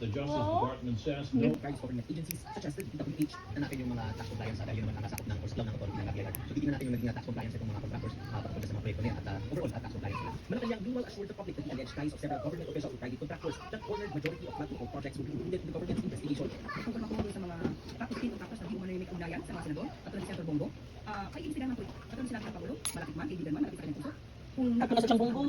the Justice Department says no Guards government agencies such as the DPWH na natin yung mga tax compliance at yun naman ang nasakop ng course law ng authority ng Naglera. So titignan natin yung naging tax compliance itong mga contractors uh, patungkol sa mga proyekto nila at uh, overall uh, tax compliance nila. Malacanang meanwhile assured the public that the alleged ties of several government officials with private contractors that cornered majority of control projects will be included in the government's investigation. Kung kung makuha sa mga practice contractors na di umano yung may kaugnayan sa mga senador at ng Senator Bongo, uh, ay po ito. Katulad sila ng Pangulo, malapit man, kaibigan man, malapit sa kanyang puso. Kung At nasa siyang Bongo.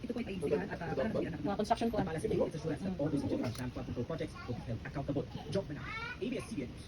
ito po ay imbestigahan at uh, parang hindi Mga construction ko. Para sa its assurance that all those involved in flood control projects will be held accountable. Job Manang, ABS-CBN News.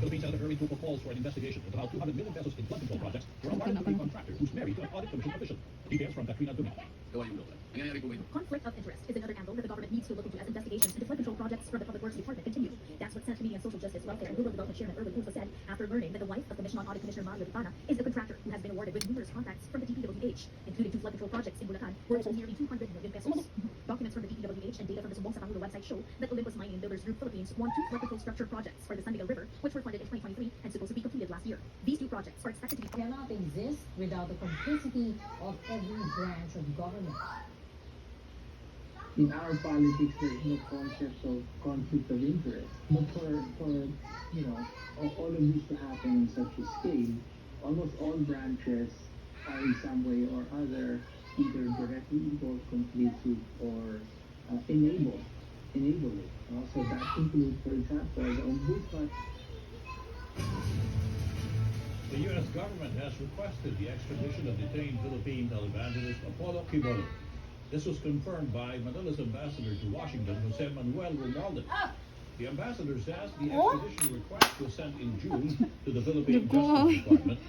Philippine Senator Erwin Tulfo calls for an investigation into how 200 million pesos in flood control projects were acquired from a contractor who's married to an audit commission official. Details from Katrina Dumas. Gawa yung local. Nangyayari po ito? Conflict of interest is another angle that the government needs to look into as investigations into flood control projects from the Public Works Department continue. That's what Senate Committee on Social Justice, Welfare, and Rural Development Chairman Erwin Tulfo said after learning that the wife of Commission on Audit Commissioner Mario Ripana is the contractor who has been awarded with numerous contracts from the DPWH, including two flood control projects in Bulacan worth nearly 200 million pesos. Mm-hmm. Documents from the DPWH and data from the Sumbong sa website show that Olympus Mining and Builders Group Philippines won two flood control structure projects for the San Miguel River, which were funded in 2023 and supposed to be completed last year. These two projects are expected to be cannot exist without the complicity of every branch of government. In our politics there is no concept of conflict of interest. But for for you know all, all of this to happen on such a scale, almost all branches are in some way or other either directly involved completely or uh, enable enable it. Uh, so that includes, for example, the ombudsman The U.S. government has requested the extradition of detained Philippine televangelist Apollo Quibolo. This was confirmed by Manila's ambassador to Washington, Jose Manuel Romualdez. The ambassador says the extradition request was sent in June to the Philippine Justice Department,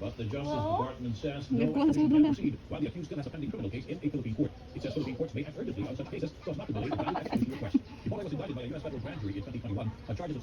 but the Justice Department says no extradition can proceed, while the accused still has a pending criminal case in a Philippine court. It says Philippine courts may act urgently on such cases so as not to delay the valid extradition request. Quibolo was indicted by a U.S. federal grand jury in 2021 on charges of